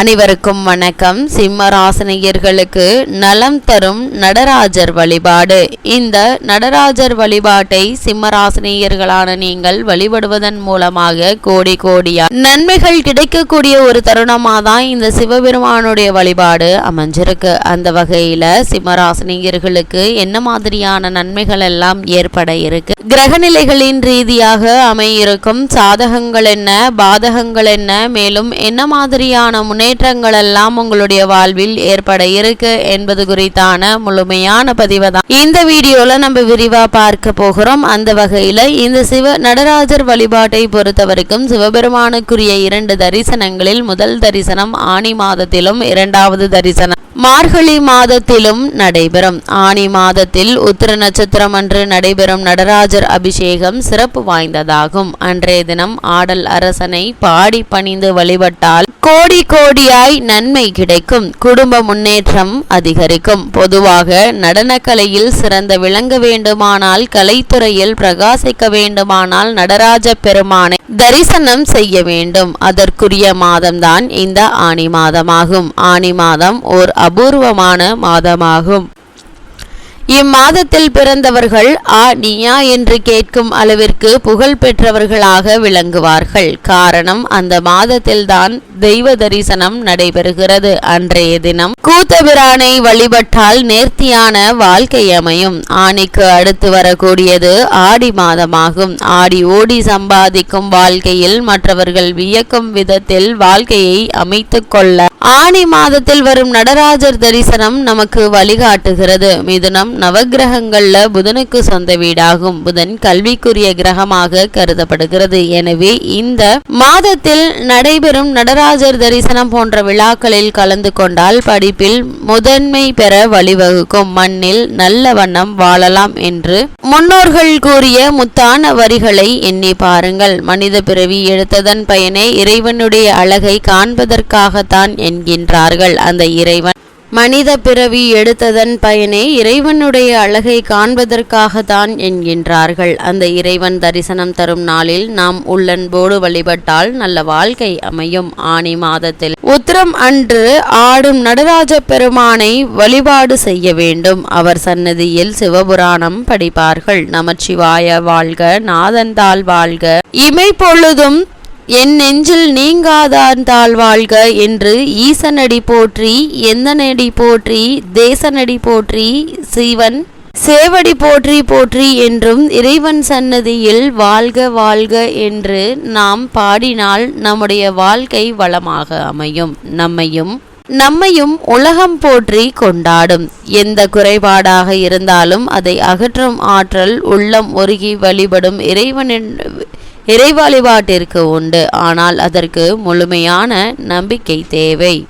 அனைவருக்கும் வணக்கம். சிம்ம ராசினியர்களுக்கு நலம் தரும் நடராஜர் வழிபாடு. இந்த நடராஜர் வழிபாட்டை சிம்ம ராசினியர்களான நீங்கள் வழிபடுவதன் மூலமாக கோடி கோடியா நன்மைகள் கிடைக்கக்கூடிய ஒரு தருணமாக தான் இந்த சிவபெருமானுடைய வழிபாடு அமைஞ்சிருக்கு. அந்த வகையில சிம்ம ராசினியர்களுக்கு என்ன மாதிரியான நன்மைகள் எல்லாம் ஏற்பட இருக்கு? கிரகநிலைகளின் ரீதியாக அமையிருக்கும் சாதகங்கள் என்ன பாதகங்கள் என்ன மேலும் என்ன மாதிரியான முன்னேற்றங்கள் எல்லாம் உங்களுடைய வாழ்வில் ஏற்பட இருக்கு என்பது குறித்தான முழுமையான பதிவு தான் இந்த வீடியோல நம்ம விரிவா பார்க்க போகிறோம். அந்த வகையில இந்த சிவ நடராஜர் வழிபாட்டை பொறுத்த வரைக்கும் சிவபெருமானுக்குரிய இரண்டு தரிசனங்களில் முதல் தரிசனம் ஆணி மாதத்திலும் இரண்டாவது தரிசனம் மார்கழி மாதத்திலும் நடைபெறும். ஆனி மாதத்தில் உத்திர நட்சத்திரம் அன்று நடைபெறும் நடராஜர் அபிஷேகம் சிறப்பு வாய்ந்ததாகும். அன்றைய தினம் ஆடல் அரசனை பாடி பணிந்து வழிபட்டால் கோடி கோடியாய் நன்மை கிடைக்கும். குடும்ப முன்னேற்றம் அதிகரிக்கும். பொதுவாக நடனக்கலையில் சிறந்த விளங்க வேண்டுமானால் கலைத்துறையில் பிரகாசிக்க வேண்டுமானால் நடராஜ பெருமானை தரிசனம் செய்ய வேண்டும். அதற்குரிய மாதம்தான் இந்த ஆணி மாதமாகும். ஆணி மாதம் ஓர் அபூர்வமான மாதமாகும். இம்மாதத்தில் பிறந்தவர்கள் ஆ நீயா? என்று கேட்கும் அளவிற்கு புகழ் பெற்றவர்களாக விளங்குவார்கள். காரணம் அந்த மாதத்தில்தான் தெய்வ தரிசனம் நடைபெறுகிறது. அன்றைய தினம் கூத்தபிரானை வழிபட்டால் நேர்த்தியான வாழ்க்கை அமையும். ஆணிக்கு அடுத்து வரக்கூடியது ஆடி மாதமாகும். ஆடி ஓடி சம்பாதிக்கும் வாழ்க்கையில் மற்றவர்கள் வியக்கும் விதத்தில் வாழ்க்கையை அமைத்து கொள்ள ஆணி மாதத்தில் வரும் நடராஜர் தரிசனம் நமக்கு வழிகாட்டுகிறது. மிதுனம் நவகிரகங்களில் புதனுக்கு சொந்த வீடாகும். புதன் கல்விக்குரிய கிரகமாக கருதப்படுகிறது. எனவே இந்த மாதத்தில் நடைபெறும் நடராஜர் தரிசனம் போன்ற விழாக்களில் கலந்து கொண்டால் படிப்பில் முதன்மை பெற வழிவகுக்கும். மண்ணில் நல்ல வண்ணம் வாழலாம் என்று முன்னோர்கள் கூறிய முத்தான வரிகளை எண்ணி பாருங்கள். மனித பிறவி எடுத்ததன் பயனே இறைவனுடைய அழகை காண்பதற்காகத்தான் என்கின்றார்கள். அந்த இறைவன் மனித பிறவி எடுத்ததன் பயனே இறைவனுடைய அழகை காண்பதற்காகத்தான் என்கின்றார்கள். அந்த இறைவன் தரிசனம் தரும் நாளில் நாம் உள்ளன்போடு வழிபட்டால் நல்ல வாழ்க்கை அமையும். ஆணி மாதத்தில் உத்திரம் அன்று ஆடும் நடராஜ பெருமானை வழிபாடு செய்ய வேண்டும். அவர் சன்னதியில் சிவபுராணம் படிப்பார்கள். நமச்சிவாய வாழ்க நாதந்தாள் வாழ்க. இமை பொழுதும் என் நெஞ்சில் நீங்காதான் வாழ்க என்று ஈசனடி போற்றி எந்தனடி போற்றி தேசனடி போற்றி சிவன் சேவடி போற்றி போற்றி என்றும் இறைவன் சன்னதியில் வாழ்க வாழ்க என்று நாம் பாடினால் நம்முடைய வாழ்க்கை வளமாக அமையும். நம்மையும் நம்மையும் உலகம் போற்றி கொண்டாடும். எந்த குறைபாடாக இருந்தாலும் அதை அகற்றும் ஆற்றல் உள்ளம் ஒருகி வழிபடும் இறைவனின் இறை வழிபாட்டிற்கு உண்டு. ஆனால் அதற்கு முழுமையான நம்பிக்கை தேவை.